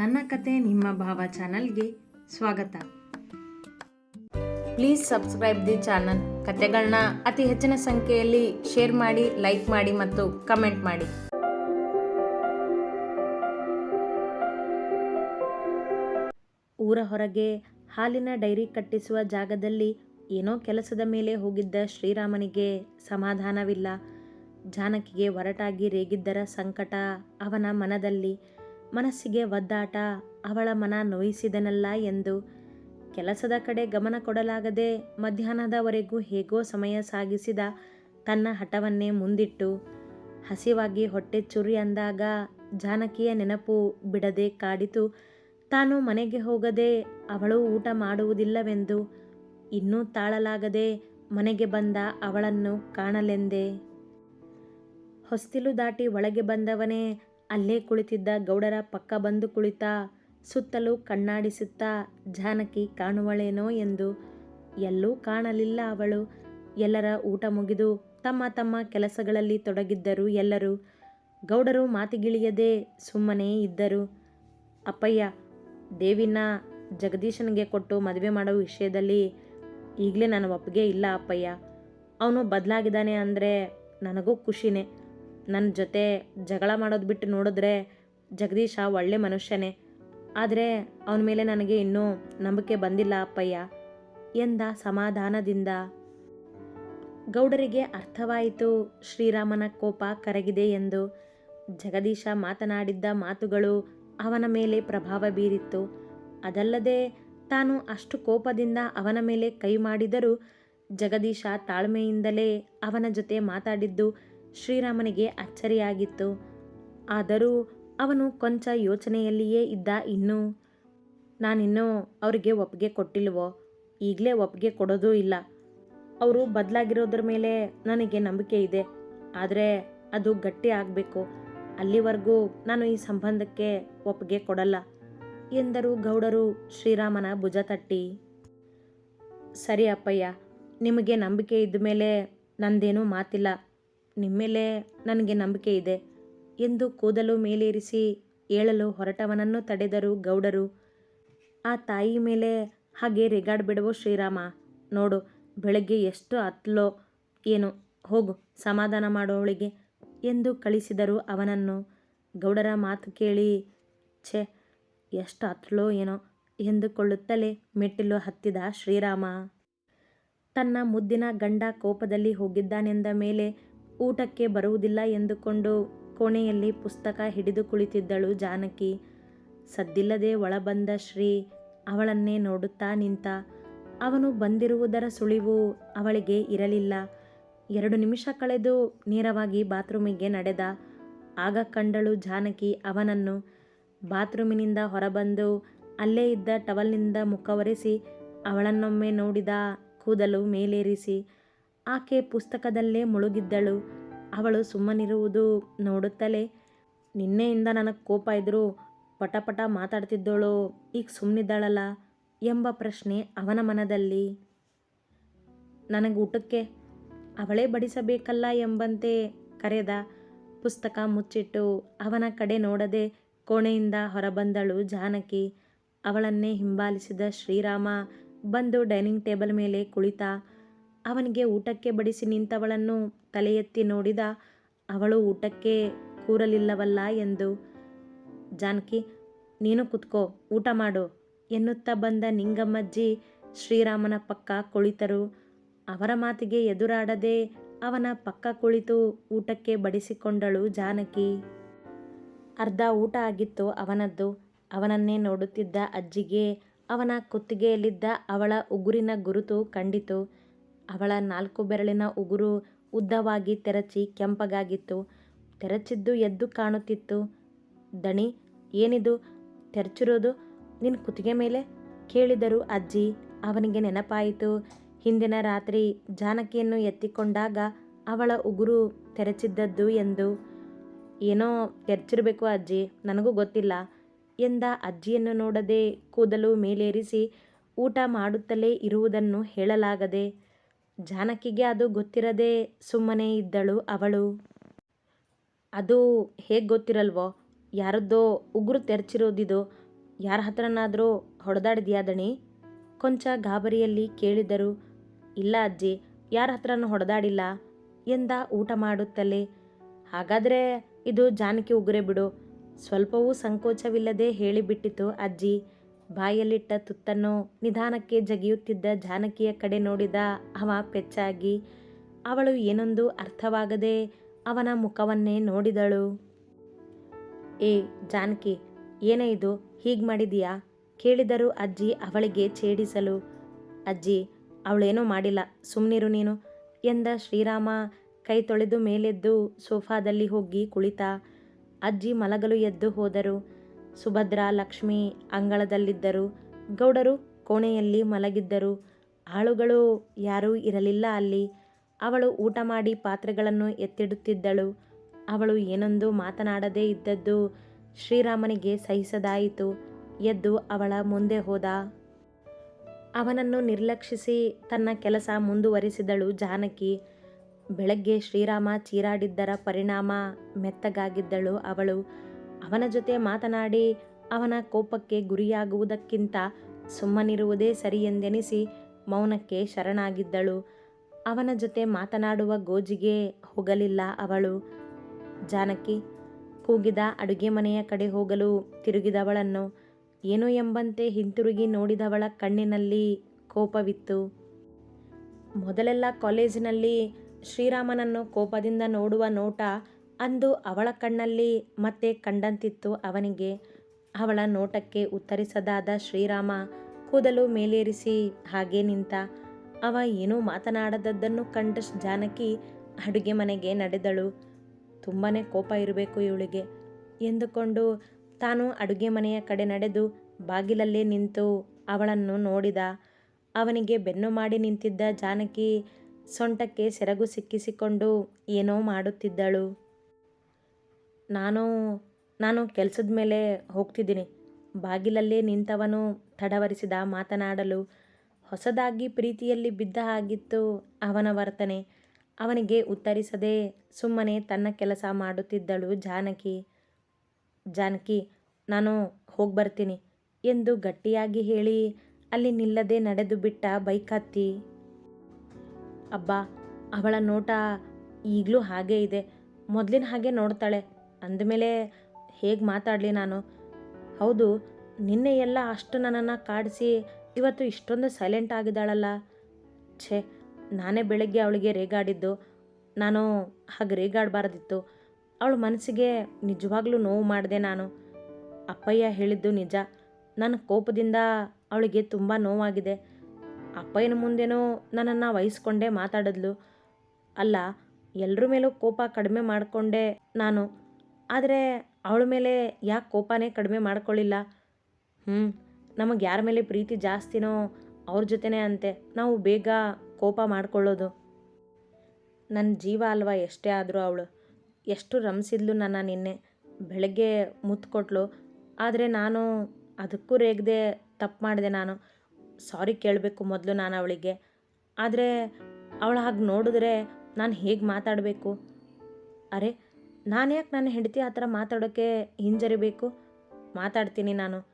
ನನ್ನ ಕತೆ ನಿಮ್ಮ ಭಾವ ಚಾನಲ್ಗೆ ಸ್ವಾಗತ. Please subscribe the channel. ಕತೆಗಳನ್ನ ಅತಿ ಹೆಚ್ಚಿನ ಸಂಖ್ಯೆಯಲ್ಲಿ ಶೇರ್ ಮಾಡಿ, ಲೈಕ್ ಮಾಡಿ ಮತ್ತು ಕಮೆಂಟ್ ಮಾಡಿ. ಊರ ಹೊರಗೆ ಹಾಲಿನ ಡೈರಿ ಕಟ್ಟಿಸುವ ಜಾಗದಲ್ಲಿ ಏನೋ ಕೆಲಸದ ಮೇಲೆ ಹೋಗಿದ್ದ ಶ್ರೀರಾಮನಿಗೆ ಸಮಾಧಾನವಿಲ್ಲ. ಜಾನಕಿಗೆ ಒರಟಾಗಿ ರೇಗಿದ್ದರ ಸಂಕಟ ಅವನ ಮನದಲ್ಲಿ. ಮನಸ್ಸಿಗೆ ಒದ್ದಾಟ, ಅವಳ ಮನ ನೋಯಿಸಿದನಲ್ಲ ಎಂದು ಕೆಲಸದ ಕಡೆ ಗಮನ ಕೊಡಲಾಗದೆ ಮಧ್ಯಾಹ್ನದವರೆಗೂ ಹೇಗೋ ಸಮಯ ಸಾಗಿಸಿದ ತನ್ನ ಹಠವನ್ನೇ ಮುಂದಿಟ್ಟು ಹಸಿವಾಗಿ ಹೊಟ್ಟೆ ಚುರಿ ಅಂದಾಗ ಜಾನಕಿಯ ನೆನಪು ಬಿಡದೆ ಕಾಡಿತು. ತಾನು ಮನೆಗೆ ಹೋಗದೆ ಅವಳು ಊಟ ಮಾಡುವುದಿಲ್ಲವೆಂದು ಇನ್ನೂ ತಾಳಲಾಗದೆ ಮನೆಗೆ ಬಂದ ಅವಳನ್ನು ಕಾಣಲೆಂದೆ. ಹೊಸ್ತಿಲು ದಾಟಿ ಒಳಗೆ ಬಂದವನೇ ಅಲ್ಲೇ ಕುಳಿತಿದ್ದ ಗೌಡರ ಪಕ್ಕ ಬಂದು ಕುಳಿತ, ಸುತ್ತಲೂ ಕಣ್ಣಾಡಿಸುತ್ತಾ, ಜಾನಕಿ ಕಾಣುವಳೇನೋ ಎಂದು. ಎಲ್ಲೂ ಕಾಣಲಿಲ್ಲ ಅವಳು. ಎಲ್ಲರ ಊಟ ಮುಗಿದು ತಮ್ಮ ತಮ್ಮ ಕೆಲಸಗಳಲ್ಲಿ ತೊಡಗಿದ್ದರು ಎಲ್ಲರೂ. ಗೌಡರು ಮಾತಿಗಿಳಿಯದೆ ಸುಮ್ಮನೆ ಇದ್ದರು. ಅಪ್ಪಯ್ಯ ದೇವಿನ ಜಗದೀಶನಿಗೆ ಕೊಟ್ಟು ಮದುವೆ ಮಾಡೋ ವಿಷಯದಲ್ಲಿ ಈಗಲೇ ನನ್ನ ಒಪ್ಪಿಗೆ ಇಲ್ಲ ಅಪ್ಪಯ್ಯ. ಅವನು ಬದಲಾಗಿದ್ದಾನೆ ಅಂದರೆ ನನಗೂ ಖುಷಿನೇ. ನನ್ನ ಜೊತೆ ಜಗಳ ಮಾಡೋದು ಬಿಟ್ಟು ನೋಡಿದ್ರೆ ಜಗದೀಶ ಒಳ್ಳೆ ಮನುಷ್ಯನೇ. ಆದರೆ ಅವನ ಮೇಲೆ ನನಗೆ ಇನ್ನೂ ನಂಬಿಕೆ ಬಂದಿಲ್ಲ ಅಪ್ಪಯ್ಯ. ಎಂದ ಸಮಾಧಾನದಿಂದ. ಗೌಡರಿಗೆ ಅರ್ಥವಾಯಿತು, ಶ್ರೀರಾಮನ ಕೋಪ ಕರಗಿದೆ ಎಂದು. ಜಗದೀಶ ಮಾತನಾಡಿದ್ದ ಮಾತುಗಳು ಅವನ ಮೇಲೆ ಪ್ರಭಾವ ಬೀರಿತ್ತು. ಅದಲ್ಲದೆ ತಾನು ಅಷ್ಟು ಕೋಪದಿಂದ ಅವನ ಮೇಲೆ ಕೈ ಮಾಡಿದರೂ ಜಗದೀಶ ತಾಳ್ಮೆಯಿಂದಲೇ ಅವನ ಜೊತೆ ಮಾತಾಡಿದ್ದು ಶ್ರೀರಾಮನಿಗೆ ಅಚ್ಚರಿಯಾಗಿತ್ತು. ಆದರೂ ಅವನು ಕೊಂಚ ಯೋಚನೆಯಲ್ಲಿಯೇ ಇದ್ದ, ಇನ್ನೂ ನಾನಿನ್ನೂ ಅವರಿಗೆ ಒಪ್ಪಿಗೆ ಕೊಟ್ಟಿಲ್ವೋ? ಈಗಲೇ ಒಪ್ಪಿಗೆ ಕೊಡೋದೂ ಇಲ್ಲ. ಅವರು ಬದಲಾಗಿರೋದ್ರ ಮೇಲೆ ನನಗೆ ನಂಬಿಕೆ ಇದೆ. ಆದರೆ ಅದು ಗಟ್ಟಿ ಆಗಬೇಕು. ಅಲ್ಲಿವರೆಗೂ ನಾನು ಈ ಸಂಬಂಧಕ್ಕೆ ಒಪ್ಪಿಗೆ ಕೊಡಲ್ಲ, ಎಂದರು ಗೌಡರು ಶ್ರೀರಾಮನ ಭುಜ ತಟ್ಟಿ. ಸರಿ ಅಪ್ಪಯ್ಯ, ನಿಮಗೆ ನಂಬಿಕೆ ಇದ್ದ ಮೇಲೆ ನಂದೇನೂ ಮಾತಿಲ್ಲ. ನಿಮ್ಮ ಮೇಲೆ ನನಗೆ ನಂಬಿಕೆ ಇದೆ ಎಂದು ಕೂದಲು ಮೇಲೇರಿಸಿ ಏಳಲು ಹೊರಟವನನ್ನು ತಡೆದರು ಗೌಡರು. ಆ ತಾಯಿ ಮೇಲೆ ಹಾಗೆ ರೆಗಾಡ್ಬಿಡುವೋ ಶ್ರೀರಾಮ. ನೋಡು, ಬೆಳಗ್ಗೆ ಎಷ್ಟು ಅತ್ಲೋ ಏನು, ಹೋಗು, ಸಮಾಧಾನ ಮಾಡೋವಳಿಗೆ ಎಂದು ಕಳಿಸಿದರು ಅವನನ್ನು. ಗೌಡರ ಮಾತು ಕೇಳಿ, ಛೆ, ಎಷ್ಟು ಅತ್ಲೋ ಏನೋ ಎಂದುಕೊಳ್ಳುತ್ತಲೇ ಮೆಟ್ಟಿಲು ಹತ್ತಿದ ಶ್ರೀರಾಮ. ತನ್ನ ಮುದ್ದಿನ ಗಂಡ ಕೋಪದಲ್ಲಿ ಹೋಗಿದ್ದಾನೆಂದ ಮೇಲೆ ಊಟಕ್ಕೆ ಬರುವುದಿಲ್ಲ ಎಂದುಕೊಂಡು ಕೋಣೆಯಲ್ಲಿ ಪುಸ್ತಕ ಹಿಡಿದು ಕುಳಿತಿದ್ದಳು ಜಾನಕಿ. ಸದ್ದಿಲ್ಲದೆ ಒಳಬಂದ ಶ್ರೀ ಅವಳನ್ನೇ ನೋಡುತ್ತಾ ನಿಂತ, ಅವನು ಬಂದಿರುವುದರ ಸುಳಿವು ಅವಳಿಗೆ ಇರಲಿಲ್ಲ. ಎರಡು ನಿಮಿಷ ಕಳೆದು ನೇರವಾಗಿ ಬಾತ್ರೂಮಿಗೆ ನಡೆದ. ಆಗ ಕಂಡಳು ಜಾನಕಿ ಅವನನ್ನು ಬಾತ್ರೂಮಿನಿಂದ ಹೊರಬಂದು ಅಲ್ಲೇ ಇದ್ದ ಟವಲ್ನಿಂದ ಮುಖವರೆಸಿ ಅವಳನ್ನೊಮ್ಮೆ ನೋಡಿದ ಕೂದಲು ಮೇಲೇರಿಸಿ ಆಕೆ ಪುಸ್ತಕದಲ್ಲೇ ಮುಳುಗಿದ್ದಳು. ಅವಳು ಸುಮ್ಮನಿರುವುದು ನೋಡುತ್ತಲೇ, ನಿನ್ನೆಯಿಂದ ನನಗೆ ಕೋಪ ಇದ್ದರೂ ಪಟಪಟ ಪಟ ಮಾತಾಡ್ತಿದ್ದೋಳು, ಈಗ ಸುಮ್ಮನಿದ್ದಾಳಲ್ಲ ಎಂಬ ಪ್ರಶ್ನೆ ಅವನ ಮನದಲ್ಲಿ. ನನಗೆ ಊಟಕ್ಕೆ ಅವಳೇ ಬಡಿಸಬೇಕಲ್ಲ ಎಂಬಂತೆ ಕರೆದ. ಪುಸ್ತಕ ಮುಚ್ಚಿಟ್ಟು ಅವನ ಕಡೆ ನೋಡದೆ ಕೋಣೆಯಿಂದ ಹೊರಬಂದಳು ಜಾನಕಿ. ಅವಳನ್ನೇ ಹಿಂಬಾಲಿಸಿದ ಶ್ರೀರಾಮ ಬಂದು ಡೈನಿಂಗ್ ಟೇಬಲ್ ಮೇಲೆ ಕುಳಿತ ಅವನಿಗೆ ಊಟಕ್ಕೆ ಬಡಿಸಿ ನಿಂತವಳನ್ನು ತಲೆ ಎತ್ತಿ ನೋಡಿದ ಅವಳು ಊಟಕ್ಕೆ ಕೂರಲಿಲ್ಲವಲ್ಲ ಎಂದು. ಜಾನಕಿ, ನೀನು ಕುತ್ಕೋ, ಊಟ ಮಾಡು ಎನ್ನುತ್ತಾ ಬಂದ ನಿಂಗಮ್ಮಜ್ಜಿ ಶ್ರೀರಾಮನ ಪಕ್ಕ ಕುಳಿತರು. ಅವರ ಮಾತಿಗೆ ಎದುರಾಡದೆ ಅವನ ಪಕ್ಕ ಕುಳಿತು ಊಟಕ್ಕೆ ಬಡಿಸಿಕೊಂಡಳು ಜಾನಕಿ. ಅರ್ಧ ಊಟ ಆಗಿತ್ತು ಅವನದ್ದು. ಅವನನ್ನೇ ನೋಡುತ್ತಿದ್ದ ಅಜ್ಜಿಗೆ ಅವನ ಕುತ್ತಿಗೆಯಲ್ಲಿದ್ದ ಅವಳ ಉಗುರಿನ ಗುರುತು ಕಂಡಿತು. ಅವಳ ನಾಲ್ಕು ಬೆರಳಿನ ಉಗುರು ಉದ್ದವಾಗಿ ತೆರಚಿ ಕೆಂಪಗಾಗಿತ್ತು. ತೆರಚಿದ್ದು ಎದ್ದು ಕಾಣುತ್ತಿತ್ತು. ದಣಿ, ಏನಿದು? ತೆರಚಿರೋದು? ನಿನ್ನ ಕುತ್ತಿಗೆ ಮೇಲೆ? ಕೇಳಿದರು ಅಜ್ಜಿ. ಅವನಿಗೆ ನೆನಪಾಯಿತು. ಹಿಂದಿನ ರಾತ್ರಿ ಜಾನಕಿಯನ್ನು ಎತ್ತಿಕೊಂಡಾಗ ಅವಳ ಉಗುರು ತೆರಚಿದ್ದದ್ದು ಎಂದು. ಏನೋ ತೆರಚಿರಬೇಕು ಅಜ್ಜಿ, ನನಗೂ ಗೊತ್ತಿಲ್ಲ ಎಂದ ಅಜ್ಜಿಯನ್ನು ನೋಡದೆ ಕೂದಲು ಮೇಲೇರಿಸಿ ಊಟ ಮಾಡುತ್ತಲೇ ಇರುವುದನ್ನು ಹೇಳಲಾಗದೆ ಜಾನಕಿಗೆ ಅದು ಗೊತ್ತಿರದೆ ಸುಮ್ಮನೆ ಇದ್ದಳು ಅವಳು. ಅದು ಹೇಗೆ ಗೊತ್ತಿರಲ್ವೋ? ಯಾರದ್ದೋ ಉಗುರು ತೆರಚಿರೋದಿದು? ಯಾರ ಹತ್ರನಾದರೂ ಹೊಡೆದಾಡಿದ್ಯಾ ದಣಿ? ಕೊಂಚ ಗಾಬರಿಯಲ್ಲಿ ಕೇಳಿದರು. ಇಲ್ಲ ಅಜ್ಜಿ, ಯಾರ ಹತ್ರನೂ ಹೊಡೆದಾಡಿಲ್ಲ ಎಂದ ಊಟ ಮಾಡುತ್ತಲೇ. ಹಾಗಾದರೆ ಇದು ಜಾನಕಿ ಉಗುರೆ ಬಿಡು. ಸ್ವಲ್ಪವೂ ಸಂಕೋಚವಿಲ್ಲದೆ ಹೇಳಿಬಿಟ್ಟಿತು ಅಜ್ಜಿ. ಬಾಯಲ್ಲಿಟ್ಟ ತುತ್ತನ್ನು ನಿಧಾನಕ್ಕೆ ಜಗಿಯುತ್ತಿದ್ದ ಜಾನಕಿಯ ಕಡೆ ನೋಡಿದ ಅವ ಪೆಚ್ಚಾಗಿ ಅವಳು ಏನೊಂದು ಅರ್ಥವಾಗದೆ ಅವನ ಮುಖವನ್ನೇ ನೋಡಿದಳು. ಏ ಜಾನಕಿ, ಏನೇ ಇದು? ಹೀಗೆ ಮಾಡಿದೀಯಾ? ಕೇಳಿದರು ಅಜ್ಜಿ ಅವಳಿಗೆ ಛೇಡಿಸಲು, ಅಜ್ಜಿ, ಅವಳೇನೂ ಮಾಡಿಲ್ಲ ಸುಮ್ಮನಿರು ನೀನು, ಎಂದ ಶ್ರೀರಾಮ ಕೈ ತೊಳೆದು ಮೇಲೆದ್ದು ಸೋಫಾದಲ್ಲಿ ಹೋಗಿ ಕುಳಿತ. ಅಜ್ಜಿ ಮಲಗಲು ಎದ್ದು ಹೋದರು. ಸುಭದ್ರ, ಲಕ್ಷ್ಮಿ ಅಂಗಳದಲ್ಲಿದ್ದರು. ಗೌಡರು ಕೋಣೆಯಲ್ಲಿ ಮಲಗಿದ್ದರು. ಆಳುಗಳು ಯಾರೂ ಇರಲಿಲ್ಲ ಅಲ್ಲಿ. ಅವಳು ಊಟ ಮಾಡಿ ಪಾತ್ರೆಗಳನ್ನು ಎತ್ತಿಡುತ್ತಿದ್ದಳು. ಅವಳು ಏನೊಂದು ಮಾತನಾಡದೇ ಇದ್ದದ್ದು ಶ್ರೀರಾಮನಿಗೆ ಸಹಿಸದಾಯಿತು. ಎದ್ದು ಅವಳ ಮುಂದೆ ಹೋದ. ಅವನನ್ನು ನಿರ್ಲಕ್ಷಿಸಿ ತನ್ನ ಕೆಲಸ ಮುಂದುವರಿಸಿದಳು ಜಾನಕಿ. ಬೆಳಗ್ಗೆ ಶ್ರೀರಾಮ ಚೀರಾಡಿದ್ದರ ಪರಿಣಾಮ ಮೆತ್ತಗಾಗಿದ್ದಳು ಅವಳು. ಅವನ ಜೊತೆ ಮಾತನಾಡಿ ಅವನ ಕೋಪಕ್ಕೆ ಗುರಿಯಾಗುವುದಕ್ಕಿಂತ ಸುಮ್ಮನಿರುವುದೇ ಸರಿಯೆಂದೆನಿಸಿ ಮೌನಕ್ಕೆ ಶರಣಾಗಿದ್ದಳು. ಅವನ ಜೊತೆ ಮಾತನಾಡುವ ಗೋಜಿಗೆ ಹೋಗಲಿಲ್ಲ ಅವಳು. ಜಾನಕಿ, ಕೂಗಿದ ಅಡುಗೆ ಮನೆಯ ಕಡೆ ಹೋಗಲು ತಿರುಗಿದವಳನ್ನು ಏನು ಎಂಬಂತೆ ಹಿಂತಿರುಗಿ ನೋಡಿದವಳ ಕಣ್ಣಿನಲ್ಲಿ ಕೋಪವಿತ್ತು. ಮೊದಲೆಲ್ಲ ಕಾಲೇಜಿನಲ್ಲಿ ಶ್ರೀರಾಮನನ್ನು ಕೋಪದಿಂದ ನೋಡುವ ನೋಟ ಅಂದು ಅವಳ ಕಣ್ಣಲ್ಲಿ ಮತ್ತೆ ಕಂಡಂತಿತ್ತು ಅವನಿಗೆ. ಅವಳ ನೋಟಕ್ಕೆ ಉತ್ತರಿಸದಾದ ಶ್ರೀರಾಮ ಕೂದಲು ಮೇಲೇರಿಸಿ ಹಾಗೇ ನಿಂತ, ಅವ ಏನೂ ಮಾತನಾಡದದ್ದನ್ನು ಕಂಡ ಜಾನಕಿ ಅಡುಗೆ ಮನೆಗೆ ನಡೆದಳು. ತುಂಬಾ ಕೋಪ ಇರಬೇಕು ಇವಳಿಗೆ ಎಂದುಕೊಂಡು ತಾನು ಅಡುಗೆ ಮನೆಯ ಕಡೆ ನಡೆದು ಬಾಗಿಲಲ್ಲೇ ನಿಂತು ಅವಳನ್ನು ನೋಡಿದ. ಅವನಿಗೆ ಬೆನ್ನು ಮಾಡಿ ನಿಂತಿದ್ದ ಜಾನಕಿ ಸೊಂಟಕ್ಕೆ ಸೆರಗು ಸಿಕ್ಕಿಸಿಕೊಂಡು ಏನೋ ಮಾಡುತ್ತಿದ್ದಳು. ನಾನು ನಾನು ಕೆಲಸದ ಮೇಲೆ ಹೋಗ್ತಿದ್ದೀನಿ. ಬಾಗಿಲಲ್ಲೇ ನಿಂತವನು ತಡವರಿಸಿದ ಮಾತನಾಡಲು ಹೊಸದಾಗಿ ಪ್ರೀತಿಯಲ್ಲಿ ಬಿದ್ದ ಹಾಗಿತ್ತು ಅವನ ವರ್ತನೆ. ಅವನಿಗೆ ಉತ್ತರಿಸದೆ ಸುಮ್ಮನೆ ತನ್ನ ಕೆಲಸ ಮಾಡುತ್ತಿದ್ದಳು ಜಾನಕಿ. ಜಾನಕಿ, ನಾನು ಹೋಗಿ ಬರ್ತೀನಿ ಎಂದು ಗಟ್ಟಿಯಾಗಿ ಹೇಳಿ ಅಲ್ಲಿ ನಿಲ್ಲದೆ ನಡೆದು ಬಿಟ್ಟ ಬೈಕ್ ಹತ್ತಿ. ಅಬ್ಬಾ, ಅವಳ ನೋಟ ಈಗಲೂ ಹಾಗೇ ಇದೆ. ಮೊದಲಿನ ಹಾಗೆ ನೋಡ್ತಾಳೆ. ಅಂದಮೇಲೆ ಹೇಗೆ ಮಾತಾಡಲಿ ನಾನು? ಹೌದು, ನಿನ್ನೆ ಎಲ್ಲ ಅಷ್ಟು ನನ್ನನ್ನು ಕಾಡಿಸಿ ಇವತ್ತು ಇಷ್ಟೊಂದು ಸೈಲೆಂಟ್ ಆಗಿದ್ದಾಳಲ್ಲ. ಛೇ, ನಾನೇ ಬೆಳಗ್ಗೆ ಅವಳಿಗೆ ರೇಗಾಡಿದ್ದು. ನಾನು ಹಾಗೆ ರೇಗಾಡಬಾರ್ದಿತ್ತು. ಅವಳ ಮನಸ್ಸಿಗೆ ನಿಜವಾಗ್ಲೂ ನೋವು ಮಾಡಿದೆ ನಾನು. ಅಪ್ಪಯ್ಯ ಹೇಳಿದ್ದು ನಿಜ. ನನ್ನ ಕೋಪದಿಂದ ಅವಳಿಗೆ ತುಂಬ ನೋವಾಗಿದೆ. ಅಪ್ಪಯ್ಯನ ಮುಂದೆನೂ ನನ್ನನ್ನು ವಹಿಸ್ಕೊಂಡೇ ಮಾತಾಡಿದ್ಲು. ಅಲ್ಲ ಎಲ್ಲರ ಮೇಲೂ ಕೋಪ ಕಡಿಮೆ ಮಾಡಿಕೊಂಡೆ ನಾನು. ಆದರೆ ಅವಳ ಮೇಲೆ ಯಾಕೆ ಕೋಪನೇ ಕಡಿಮೆ ಮಾಡ್ಕೊಳ್ಳಿಲ್ಲ ಹ್ಞೂ ನಮಗೆ ಯಾರ ಮೇಲೆ ಪ್ರೀತಿ ಜಾಸ್ತಿನೋ ಅವ್ರ ಜೊತೆನೇ ಅಂತೆ. ನಾವು ಬೇಗ ಕೋಪ ಮಾಡ್ಕೊಳ್ಳೋದು. ನನ್ನ ಜೀವ ಅಲ್ವಾ ಎಷ್ಟೇ ಆದರೂ ಅವಳು. ಎಷ್ಟು ರಮಿಸಿದ್ಲು ನನ್ನ ನಿನ್ನೆ. ಬೆಳಗ್ಗೆ ಮುತ್ತು ಕೊಟ್ಲು. ಆದರೆ ನಾನು ಅದಕ್ಕೂ ರೇಗದೆ ತಪ್ಪು ಮಾಡಿದೆ ನಾನು. ಸಾರಿ ಕೇಳಬೇಕು ಮೊದಲು ನಾನು ಅವಳಿಗೆ. ಆದರೆ ಅವಳು ಹಾಗೆ ನೋಡಿದ್ರೆ ನಾನು ಹೇಗೆ ಮಾತಾಡಬೇಕು? ಅರೆ ನಾನು ಯಾಕೆ ನನ್ನ ಹೆಂಡತಿ ಆ ಥರ ಮಾತಾಡೋಕ್ಕೆ ಹಿಂಜರಿಬೇಕು? ಮಾತಾಡ್ತೀನಿ ನಾನು.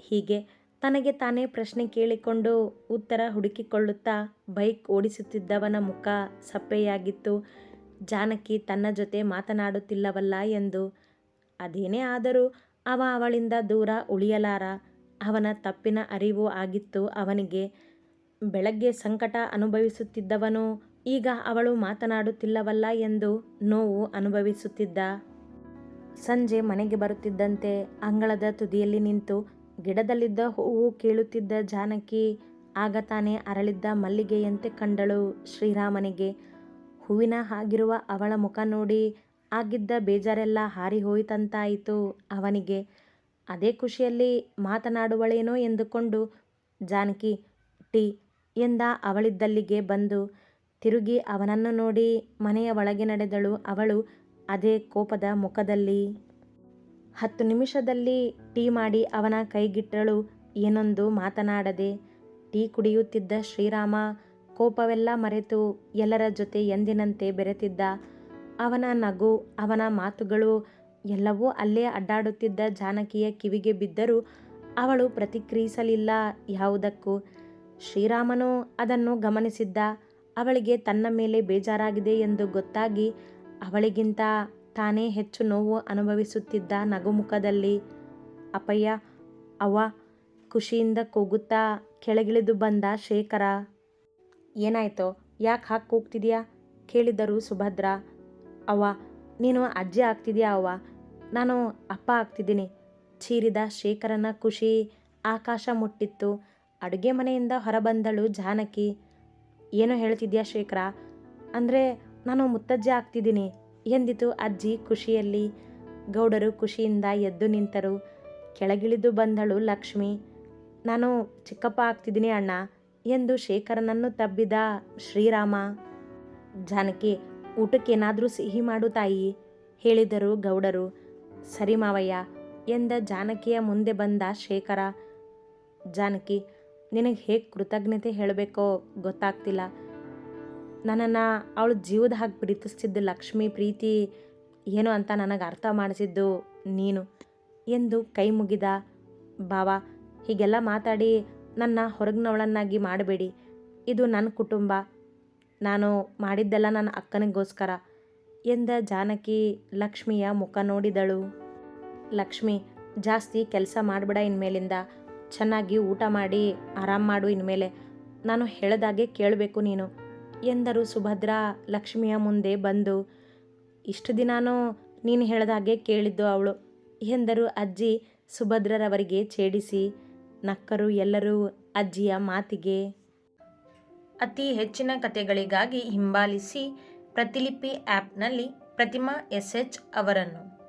ಹೀಗೆ ತನಗೆ ತಾನೇ ಪ್ರಶ್ನೆ ಕೇಳಿಕೊಂಡು ಉತ್ತರ ಹುಡುಕಿಕೊಳ್ಳುತ್ತಾ ಬೈಕ್ ಓಡಿಸುತ್ತಿದ್ದವನ ಮುಖ ಸಪ್ಪೆಯಾಗಿತ್ತು. ಜಾನಕಿ ತನ್ನ ಜೊತೆ ಮಾತನಾಡುತ್ತಿಲ್ಲವಲ್ಲ ಎಂದು. ಅದೇನೇ ಆದರೂ ಅವ ಅವಳಿಂದ ದೂರ ಉಳಿಯಲಾರ. ಅವನ ತಪ್ಪಿನ ಅರಿವು ಆಗಿತ್ತು ಅವನಿಗೆ. ಬೆಳಗ್ಗೆ ಸಂಕಟ ಅನುಭವಿಸುತ್ತಿದ್ದವನು ಈಗ ಅವಳು ಮಾತನಾಡುತ್ತಿಲ್ಲವಲ್ಲ ಎಂದು ನೋವು ಅನುಭವಿಸುತ್ತಿದ್ದ. ಸಂಜೆ ಮನೆಗೆ ಬರುತ್ತಿದ್ದಂತೆ ಅಂಗಳದ ತುದಿಯಲ್ಲಿ ನಿಂತು ಗಿಡದಲ್ಲಿದ್ದ ಹೂವು ಕೀಳುತ್ತಿದ್ದ ಜಾನಕಿ ಆಗ ತಾನೇ ಅರಳಿದ್ದ ಮಲ್ಲಿಗೆಯಂತೆ ಕಂಡಳು ಶ್ರೀರಾಮನಿಗೆ. ಹೂವಿನ ಹಾಗಿರುವ ಅವಳ ಮುಖ ನೋಡಿ ಆಗಿದ್ದ ಬೇಜಾರೆಲ್ಲ ಹಾರಿ ಹೋಯಿತಂತಾಯಿತು ಅವನಿಗೆ. ಅದೇ ಖುಷಿಯಲ್ಲಿ ಮಾತನಾಡುವಳೇನೋ ಎಂದುಕೊಂಡು ಜಾನಕಿ, ಟೀ ಎಂದ ಅವಳಿದ್ದಲ್ಲಿಗೆ ಬಂದು ತಿರುಗಿ ಅವನನ್ನು ನೋಡಿ ಮನೆಯ ಒಳಗೆ ನಡೆದಳು. ಅವಳು ಅದೇ ಕೋಪದ ಮುಖದಲ್ಲಿ. ಹತ್ತು ನಿಮಿಷದಲ್ಲಿ ಟೀ ಮಾಡಿ ಅವನ ಕೈಗಿಟ್ಟಳು. ಏನೊಂದು ಮಾತನಾಡದೆ ಟೀ ಕುಡಿಯುತ್ತಿದ್ದ ಶ್ರೀರಾಮ ಕೋಪವೆಲ್ಲ ಮರೆತು ಎಲ್ಲರ ಜೊತೆ ಎಂದಿನಂತೆ ಬೆರೆತಿದ್ದ. ಅವನ ನಗು, ಅವನ ಮಾತುಗಳು ಎಲ್ಲವೂ ಅಲ್ಲೇ ಅಡ್ಡಾಡುತ್ತಿದ್ದ ಜಾನಕಿಯ ಕಿವಿಗೆ ಬಿದ್ದರೂ ಅವಳು ಪ್ರತಿಕ್ರಿಯಿಸಲಿಲ್ಲ ಯಾವುದಕ್ಕೂ. ಶ್ರೀರಾಮನು ಅದನ್ನು ಗಮನಿಸಿದ್ದ. ಅವಳಿಗೆ ತನ್ನ ಮೇಲೆ ಬೇಜಾರಾಗಿದೆ ಎಂದು ಗೊತ್ತಾಗಿ ಅವಳಿಗಿಂತ ತಾನೇ ಹೆಚ್ಚು ನೋವು ಅನುಭವಿಸುತ್ತಿದ್ದ ನಗುಮುಖದಲ್ಲಿ, ಅಪ್ಪಯ್ಯ ಅವ ಖುಷಿಯಿಂದ ಕೂಗುತ್ತಾ ಕೆಳಗಿಳಿದು ಬಂದ ಶೇಖರ, ಏನಾಯ್ತೋ? ಯಾಕೆ ಹಾಕಿ ಕೂಗ್ತಿದ್ಯಾ? ಕೇಳಿದರು ಸುಭದ್ರ. ಅವ್ವ, ನೀನು ಅಜ್ಜಿ ಆಗ್ತಿದ್ಯಾ ಅವ್ವ? ನಾನು ಅಪ್ಪ ಆಗ್ತಿದ್ದೀನಿ. ಚೀರಿದ ಶೇಖರನ ಖುಷಿ ಆಕಾಶ ಮುಟ್ಟಿತ್ತು. ಅಡುಗೆ ಮನೆಯಿಂದ ಹೊರಬಂದಳು ಜಾನಕಿ. ಏನು ಹೇಳ್ತಿದ್ಯಾ ಶೇಖರ? ಅಂದರೆ ನಾನು ಮುತ್ತಜ್ಜಿ ಆಗ್ತಿದ್ದೀನಿ. ಎಂದಿತು ಅಜ್ಜಿ ಖುಷಿಯಲ್ಲಿ? ಗೌಡರು ಖುಷಿಯಿಂದ ಎದ್ದು ನಿಂತರು. ಕೆಳಗಿಳಿದು ಬಂದಳು ಲಕ್ಷ್ಮಿ. ನಾನು ಚಿಕ್ಕಪ್ಪ ಆಗ್ತಿದ್ದೀನಿ ಅಣ್ಣ ಎಂದು ಶೇಖರನನ್ನು ತಬ್ಬಿದ ಶ್ರೀರಾಮ. ಜಾನಕಿ, ಊಟಕ್ಕೇನಾದರೂ ಸಿಹಿ ಮಾಡು ತಾಯಿ, ಹೇಳಿದರು ಗೌಡರು. ಸರಿ ಮಾವಯ್ಯ ಎಂದ ಜಾನಕಿಯ ಮುಂದೆ ಬಂದ ಶೇಖರ. ಜಾನಕಿ ನಿನಗೆ ಹೇಗೆ ಕೃತಜ್ಞತೆ ಹೇಳಬೇಕೋ ಗೊತ್ತಾಗ್ತಿಲ್ಲ. ನನ್ನನ್ನು ಅವಳು ಜೀವದ ಹಾಗೆ ಪ್ರೀತಿಸ್ತಿದ್ದ ಲಕ್ಷ್ಮಿ ಪ್ರೀತಿ ಏನು ಅಂತ ನನಗೆ ಅರ್ಥ ಮಾಡಿಸಿದ್ದು ನೀನು ಎಂದು ಕೈ ಮುಗಿದ. ಬಾವ ಹೀಗೆಲ್ಲ ಮಾತಾಡಿ ನನ್ನ ಹೊರಗಿನವಳನ್ನಾಗಿ ಮಾಡಬೇಡಿ. ಇದು ನನ್ನ ಕುಟುಂಬ. ನಾನು ಮಾಡಿದ್ದೆಲ್ಲ ನನ್ನ ಅಕ್ಕನಿಗೋಸ್ಕರ ಎಂದ ಜಾನಕಿ ಲಕ್ಷ್ಮಿಯ ಮುಖ ನೋಡಿದಳು. ಲಕ್ಷ್ಮಿ, ಜಾಸ್ತಿ ಕೆಲಸ ಮಾಡಬೇಡ ಇನ್ಮೇಲಿಂದ. ಚೆನ್ನಾಗಿ ಊಟ ಮಾಡಿ, ಆರಾಮ್ ಮಾಡು ಇನ್ಮೇಲೆ. ನಾನು ಹೇಳ್ದಾಗೆ ಕೇಳಬೇಕು ನೀನು. ಎಂದರು ಸುಭದ್ರ ಲಕ್ಷ್ಮಿಯ ಮುಂದೆ ಬಂದು, ಇಷ್ಟು ದಿನಾನೂ ನೀನು ಹೇಳ್ದಾಗೆ ಕೇಳಿದ್ದು ಅವಳು. ಎಂದರು ಅಜ್ಜಿ ಸುಭದ್ರರವರಿಗೆ ಛೇಡಿಸಿ, ನಕ್ಕರು ಎಲ್ಲರೂ ಅಜ್ಜಿಯ ಮಾತಿಗೆ ಅತಿ ಹೆಚ್ಚಿನ ಕಥೆಗಳಿಗಾಗಿ ಹಿಂಬಾಲಿಸಿ ಪ್ರತಿಲಿಪಿ ಆ್ಯಪ್ನಲ್ಲಿ ಪ್ರತಿಮಾ ಎಸ್ ಎಚ್ ಅವರನ್ನು.